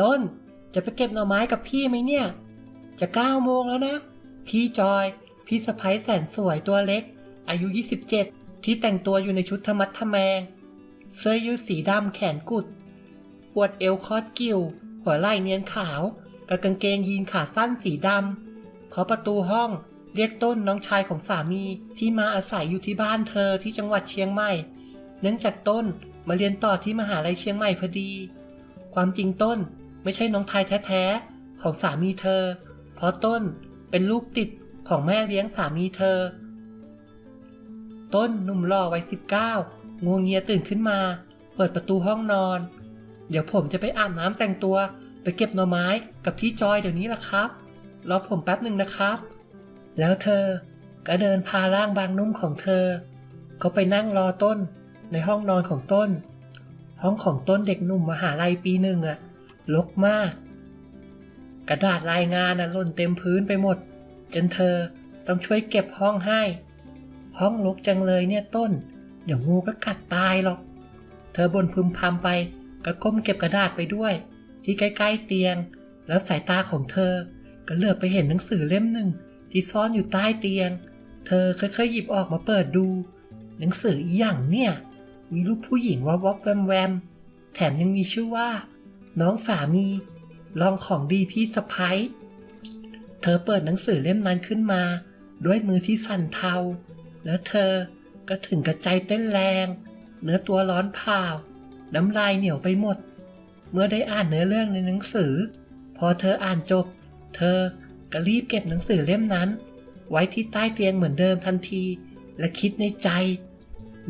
ต้น จะไปเก็บหน่อไม้กับพี่ไหมเนี่ย จะเก้าโมงแล้วนะ พี่จอย พี่สะพ้ยแสนสวยตัวเล็ก อายุ 27 ที่แต่งตัวอยู่ในชุดธรรมัดทแมง เสื้อยืดสีดำแขนกุด ปวดเอวคอดกิ้วหัวไหล่เนียนขาวกับกางเกงยีนขาสั้นสีดำขอประตูห้องเรียกต้นน้องชายของสามีที่มาอาศัยอยู่ที่บ้านเธอที่จังหวัดเชียงใหม่ เนื่องจากต้นมาเรียนต่อที่มหาลัยเชียงใหม่พอดี ความจริงต้น ไม่ใช่น้องไทยแท้ๆ ของสามีเธอ เพราะต้นเป็นลูกติดของแม่เลี้ยงสามีเธอ ต้นหนุ่มหล่อวัยสิบเก้างูเงียตื่นขึ้นมา เปิดประตูห้องนอน เดี๋ยวผมจะไปอาบน้ำแต่งตัว ไปเก็บหน่อไม้กับพี่จอยเดี๋ยวนี้ละครับ รอผมแป๊บหนึ่งนะครับ แล้วเธอก็เดินพาร่างบางนุ่มของเธอ ก็ไปนั่งรอต้นในห้องนอนของต้น ห้องของต้นเด็กหนุ่มมหาลัยปีหนึ่งอะ รกมาก กระดาษรายงานน่ะล่นเต็มพื้นไปหมด จนเธอต้องช่วยเก็บห้องให้ ห้องรกจังเลยเนี่ยต้น เดี๋ยวงูก็กัดตายหรอก เธอบนพึมพำไปก็ก้มเก็บกระดาษไปด้วย ที่ใกล้ๆเตียง แล้วสายตาของเธอ ก็เลือบไปเห็นหนังสือเล่มหนึ่งที่ซ่อนอยู่ใต้เตียง เธอค่อยๆหยิบออกมาเปิดดู หนังสืออีหยังเนี่ย มีรูปผู้หญิงวับวับแวมแวม แถมยังมีชื่อว่า น้องสามี ลองของดีพี่สะพ้ยเธอเปิดหนังสือเล่มนั้นขึ้นมา ด้วยมือที่สั่นเทา แล้วเธอก็ถึงกระใจเต้นแรง เนื้อตัวร้อนเผาน้ำลายเหนียวไปหมด เมื่อได้อ่านเนื้อเรื่องในหนังสือ พอเธออ่านจบ เธอก็รีบเก็บหนังสือเล่มนั้น ไว้ที่ใต้เตียงเหมือนเดิมทันที และคิดในใจ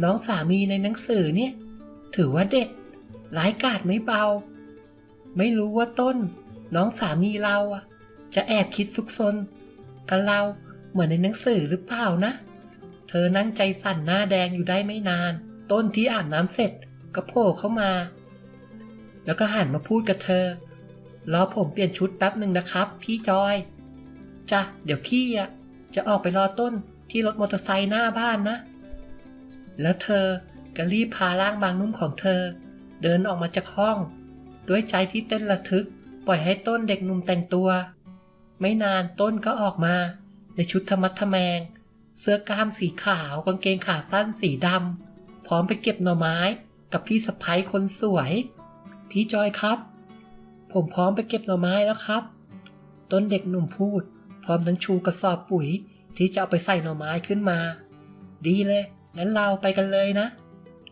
น้องสามีในหนังสือเนี่ย ถือว่าเด็ดร้ายกาจไม่เบา ไม่รู้ว่าต้น น้องสามีเราอะจะแอบคิดซุกซนกับเราเหมือนในหนังสือหรือเปล่านะ เธอนั่งใจสั่นหน้าแดงอยู่ได้ไม่นาน ต้นที่อาบน้ำเสร็จก็โผล่เข้ามา แล้วก็หันมาพูดกับเธอ รอผมเปลี่ยนชุดแป๊บหนึ่งนะครับ พี่จอย จ้ะ เดี๋ยวพี่อะจะออกไปรอต้นที่รถมอเตอร์ไซค์หน้าบ้านนะ แล้วเธอก็รีบพาร่างบางนุ่มของเธอ เดินออกมาจากห้อง ด้วยใจที่เต้นระทึก ปล่อยให้ต้นเด็กหนุ่มแต่งตัว ไม่นานต้นก็ออกมา ในชุดธรรมัดทแมง เสื้อกล้ามสีขาวกางเกงขาสั้นสีดำพร้อมไปเก็บหน่อไม้ กับพี่สะพ้ยคนสวย พี่จอยครับ ผมพร้อมไปเก็บหน่อไม้แล้วครับ ต้นเด็กหนุ่มพูด พร้อมทั้งชูกระสอบปุ๋ย ที่จะเอาไปใส่หน่อไม้ขึ้นมา ดีเลยงั้นเราไปกันเลยนะ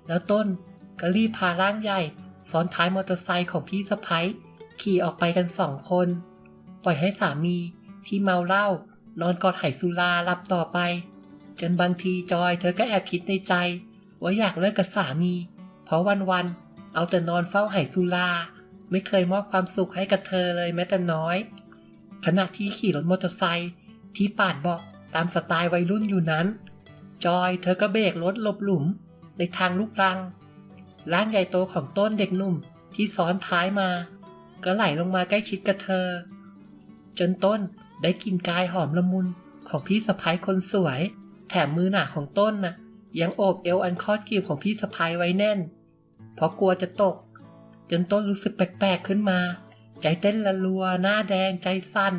แล้วต้นก็รีบพาร่างใหญ่ ซ้อนท้ายมอเตอร์ไซค์ของพี่สะพ้ยขี่ออกไปกันสองคน ปล่อยให้สามีที่เมาเหล้านอนกอดไหสุราหลับต่อไป จนบางทีจอยเธอก็แอบคิดในใจ ว่าอยากเลิกกับสามี เพราะวันๆเอาแต่นอนเฝ้าไหสุราไม่เคยมอบความสุขให้กับเธอเลยแม้แต่น้อย ขณะที่ขี่รถมอเตอร์ไซค์ที่ปาดเบาะตามสไตล์วัยรุ่นอยู่นั้น จอยเธอก็เบรกรถหลบหลุม ในทางลูกรัง ร่างใหญ่โตของต้นเด็กหนุ่มที่ซ้อนท้ายมา ก็ไหลลงมาใกล้ชิดกับเธอ จนต้นได้กลิ่นกายหอมละมุนของพี่สะพ้ายคนสวย แถมมือหนาของต้นน่ะ ยังโอบเอวอันคอดกิ่วของพี่สะพ้ายไว้แน่น เพราะกลัวจะตก จนต้นรู้สึกแปลกๆขึ้นมา ใจเต้นละลัว หน้าแดงใจสั่น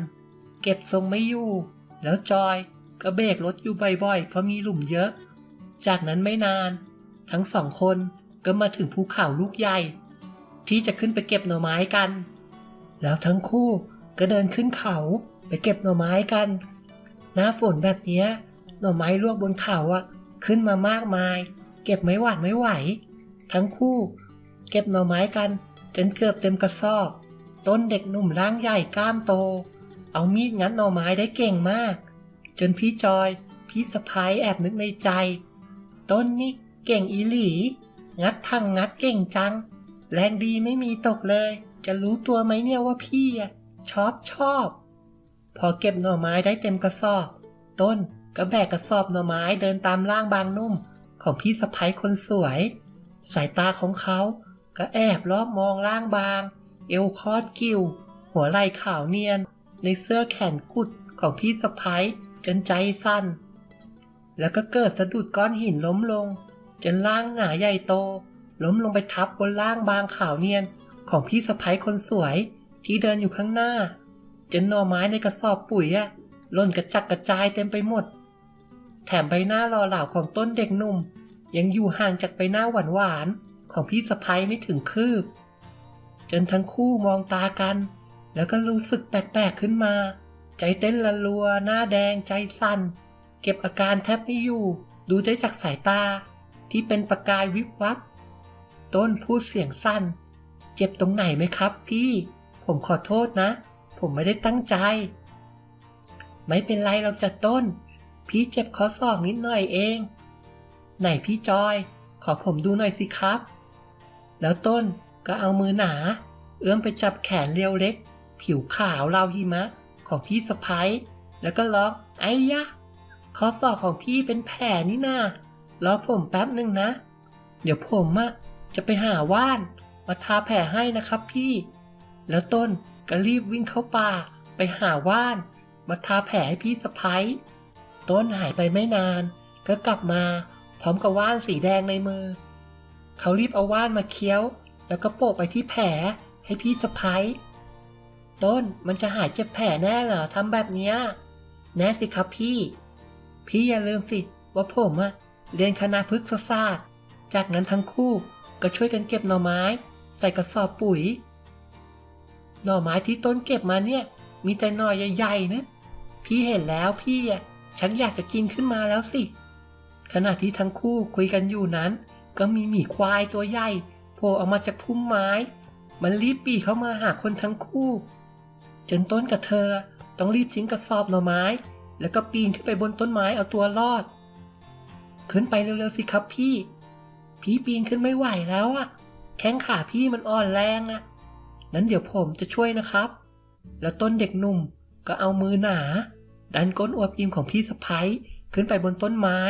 เก็บทรงไม่อยู่ แล้วจอยก็เบรกรถอยู่บ่อยๆ เพราะมีหลุมเยอะ จากนั้นไม่นาน ทั้งสองคน ก็มาถึงภูเขาลูกใหญ่ ที่จะขึ้นไปเก็บหน่อไม้กัน แล้วทั้งคู่ก็เดินขึ้นเขาไปเก็บหน่อไม้กัน หน้าฝนแบบนี้หน่อไม้ลวกบนเขาอะขึ้นมามากมาย เก็บไม่หวาดไม่ไหว ทั้งคู่ เก็บหน่อไม้กัน จนเกือบเต็มกระสอบ ต้นเด็กหนุ่มร่างใหญ่กล้ามโต เอามีดงัดหน่อไม้ได้เก่งมาก จนพี่จอย พี่สะพ้ายแอบนึกในใจ ต้นนี่เก่งอีหลี งัดทางงัดเก่งจัง แรงดีไม่มีตกเลย จะรู้ตัวไหมเนี่ยว่าพี่อะชอบชอบ พอเก็บหน่อไม้ได้เต็มกระสอบ ต้นก็แบกกระสอบหน่อไม้เดินตามร่างบางนุ่ม ของพี่สะพ้ยคนสวย สายตาของเขาก็แอบรอบมองร่างบาง เอวคอดกิ้ว หัวไหล่ขาวเนียน ในเสื้อแขนกุดของพี่สะพ้ยจนใจสั้น แล้วก็เกิดสะดุดก้อนหินล้มลง จนร่างหนายใหญ่โต ล้มลงไปทับบนร่างบางขาวเนียน ของพี่สะพ้ยคนสวยที่เดินอยู่ข้างหน้า จนหน่อไม้ในกระสอบปุ๋ยอะล่นกระจัดกระจายเต็มไปหมด แถมใบหน้าหล่อเหลาของต้นเด็กหนุ่ม ยังอยู่ห่างจากใบหน้าหวานหวานของพี่สะพ้ยไม่ถึงคืบ จนทั้งคู่มองตากัน แล้วก็รู้สึกแปลกๆขึ้นมา ใจเต้นละลัว หน้าแดงใจสั่น เก็บอาการแทบไม่อยู่ ดูได้จากสายตา ที่เป็นประกายวิบวับ ต้นพูดเสียงสั้น เจ็บตรงไหนไหมครับพี่ ผมขอโทษนะ ผมไม่ได้ตั้งใจ ไม่เป็นไรเราจะต้น พี่เจ็บข้อศอกนิดหน่อยเอง ไหนพี่จอย ขอผมดูหน่อยสิครับ แล้วต้นก็เอามือหนา เอื้อมไปจับแขนเรียวเล็ก ผิวขาวราวหิมะของพี่สะพ้ยแล้วก็ล็อกไอ้ยะข้อศอกของพี่เป็นแผลนี่นา รอผมแป๊บหนึ่งนะ เดี๋ยวผมอะจะไปหาว่าน มาทาแผลให้นะครับพี่ แล้วต้นก็รีบวิ่งเข้าป่า ไปหาว่าน มาทาแผลให้พี่สะพ้ยต้นหายไปไม่นาน ก็กลับมาพร้อมกับว่านสีแดงในมือ เขารีบเอาว่านมาเคี้ยว แล้วก็โปะไปที่แผลให้พี่สะพ้ยต้นมันจะหายเจ็บแผลแน่เหรอทำแบบเนี้ยแน่สิครับพี่ พี่อย่าลืมสิว่าผมอะ เรียนคณะพฤกษศาสตร์ จากนั้นทั้งคู่ก็ช่วยกันเก็บหน่อไม้ ใส่กระสอบปุ๋ย หน่อไม้ที่ต้นเก็บมาเนี่ย มีแต่หน่อใหญ่ๆนะ พี่เห็นแล้วพี่อะฉันอยากจะกินขึ้นมาแล้วสิ ขณะที่ทั้งคู่คุยกันอยู่นั้น ก็มีหมีควายตัวใหญ่โผล่ออกมาจากพุ่มไม้ มันรีบปีเข้ามาหาคนทั้งคู่ จนต้นกับเธอต้องรีบทิ้งกระสอบหน่อไม้ แล้วก็ปีนขึ้นไปบนต้นไม้เอาตัวรอด ขึ้นไปเร็วๆสิครับพี่ พี่ปีนขึ้นไม่ไหวแล้วอะแข้งขาพี่มันอ่อนแรงอะนั้นเดี๋ยวผมจะช่วยนะครับ แล้วต้นเด็กหนุ่มก็เอามือหนา ดันก้นอวบอิ่มของพี่สะพ้ยขึ้นไปบนต้นไม้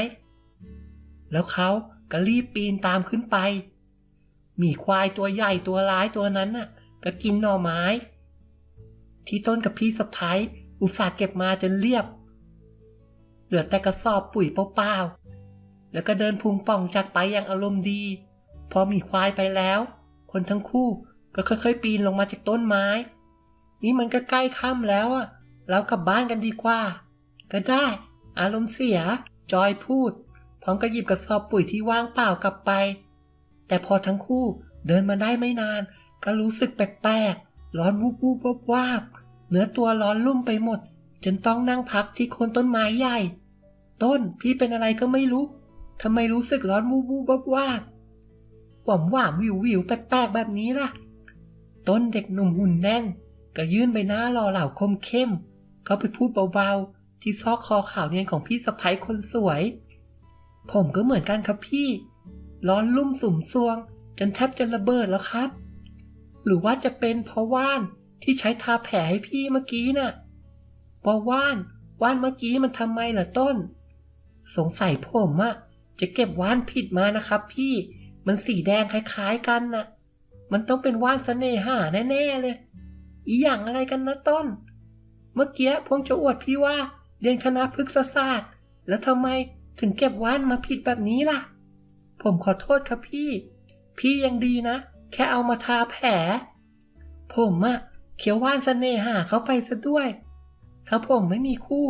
แล้วเขาก็รีบปีนตามขึ้นไป มีควายตัวใหญ่ตัวร้ายตัวนั้นน่ะ ก็กินหน่อไม้ ที่ต้นกับพี่สะพ้ยอุตส่าห์เก็บมาจนเรียบ เหลือแต่กระสอบปุ๋ยเปล่าๆ แล้วก็เดินพุงป่องจากไปอย่างอารมณ์ดี พอมีควายไปแล้ว คนทั้งคู่ก็ค่อยๆปีนลงมาจากต้นไม้ นี่มันก็ใกล้ค่ำแล้วอะเรากลับบ้านกันดีกว่า ก็ได้ อารมณ์เสีย จอยพูด พร้อมกับหยิบกระสอบปุ๋ยที่ว่างเปล่ากลับไป แต่พอทั้งคู่เดินมาได้ไม่นาน ก็รู้สึกแปลกๆ ร้อนวูบวูบวาบวาบเนื้อตัวร้อนลุ่มไปหมด จนต้องนั่งพักที่โคนต้นไม้ใหญ่ ต้นพี่เป็นอะไรก็ไม่รู้ ทำไมรู้สึกร้อนวูบวูบวาบวาบหวามหวามวิววิวแปลกๆแบบนี้ล่ะ ต้นเด็กหนุ่มหุ่นแน่น ก็ยื่นใบหน้ารอเหล่าคมเข้ม เขาไปพูดเบาๆ ที่ซอกคอขาวเนียนของพี่สะพ้ยคนสวย ผมก็เหมือนกันครับพี่ ร้อนลุ่มสุ่มซวง จนแทบจะระเบิดแล้วครับ หรือว่าจะเป็นเพราะว่านที่ใช้ทาแผลให้พี่เมื่อกี้น่ะเพราะว่านว่านเมื่อกี้มันทำไมล่ะต้น สงสัยผมอะ จะเก็บว่านผิดมานะครับพี่มันสีแดงคล้ายๆกันน่ะ มันต้องเป็นว่านเสน่หาแน่ๆเลย อีหยังอะไรกันนะต้น เมื่อกี้พงจะอวดพี่ว่า เรียนคณะพฤกษศาสตร์ แล้วทำไมถึงเก็บว่านมาผิดแบบนี้ล่ะ ผมขอโทษครับพี่ พี่ยังดีนะ แค่เอามาทาแผล ผมอะเขียวว่านเสน่หาเข้าไปซะด้วย ถ้าผมไม่มีคู่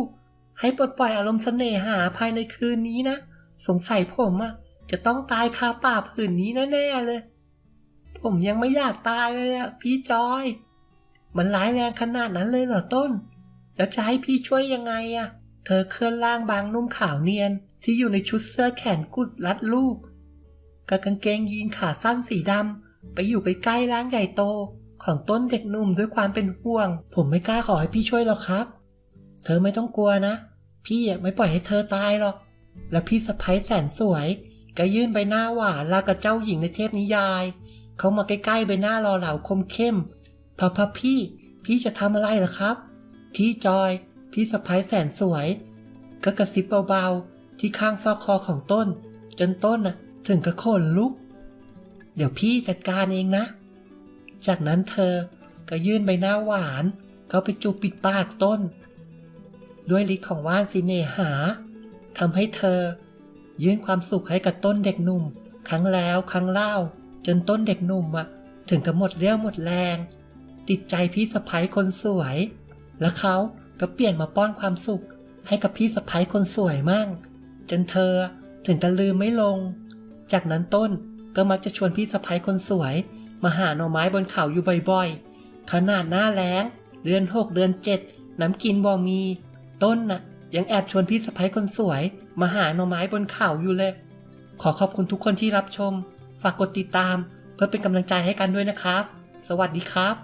ให้ปลดปล่อยอารมณ์เสน่หาภายในคืนนี้นะ สงสัยผมอะจะต้องตายคาป่าผืนนี้แน่ๆเลย ผมยังไม่อยากตายเลยอะพี่จอย มันร้ายแรงขนาดนั้นเลยเหรอต้น แล้วจะให้พี่ช่วยยังไงอะเธอเคลื่อนร่างบางนุ่มขาวเนียน ที่อยู่ในชุดเสื้อแขนกุดรัดรูปกับกางเกงยีนขาสั้นสีดำไปอยู่ใกล้ๆร่างใหญ่โต ของต้นเด็กหนุ่มด้วยความเป็นห่วง ผมไม่กล้าขอให้พี่ช่วยหรอกครับ เธอไม่ต้องกลัวนะ พี่อะไม่ปล่อยให้เธอตายหรอก แล้วพี่สะพ้ยแสนสวย ก็ยื่นใบหน้าหวานลากับเจ้าหญิงในเทพนิยาย เขามาใกล้ๆใบหน้ารอเหลาคมเข้มพะพะพี่ พี่จะทำอะไรเหรอครับ พี่จอย พี่สะพ้ยแสนสวย ก็กระซิบเบาๆ ที่ข้างซอกคอของต้น จนต้นน่ะถึงกระโคนลุก เดี๋ยวพี่จัดการเองนะ จากนั้นเธอก็ยื่นใบหน้าหวาน เขาไปจูบปิดปากต้น ด้วยฤทธิ์ของว่านสิเนหา ทำให้เธอ ยื่นความสุขให้กับต้นเด็กหนุ่ม ครั้งแล้วครั้งเล่า จนต้นเด็กหนุ่มอะถึงกับหมดเรี่ยวหมดแรง ติดใจพี่สะพ้ยคนสวย แล้วเขาก็เปลี่ยนมาป้อนความสุข ให้กับพี่สะพ้ยคนสวยมั่ง จนเธอถึงกับลืมไม่ลง จากนั้นต้นก็มักจะชวนพี่สะพ้ยคนสวย มาหาหน่อไม้บนเขาอยู่บ่อยๆ ขนาดหน้าแล้ง เดือนหกเดือนเจ็ดน้ำกินบ่มี ต้นน่ะ ยังแอบชวนพี่สะพ้ยคนสวย มาหาหน่อไม้บนเขาอยู่เลย ขอขอบคุณทุกคนที่รับชม ฝากกดติดตาม เพื่อเป็นกำลังใจให้กันด้วยนะครับ สวัสดีครับ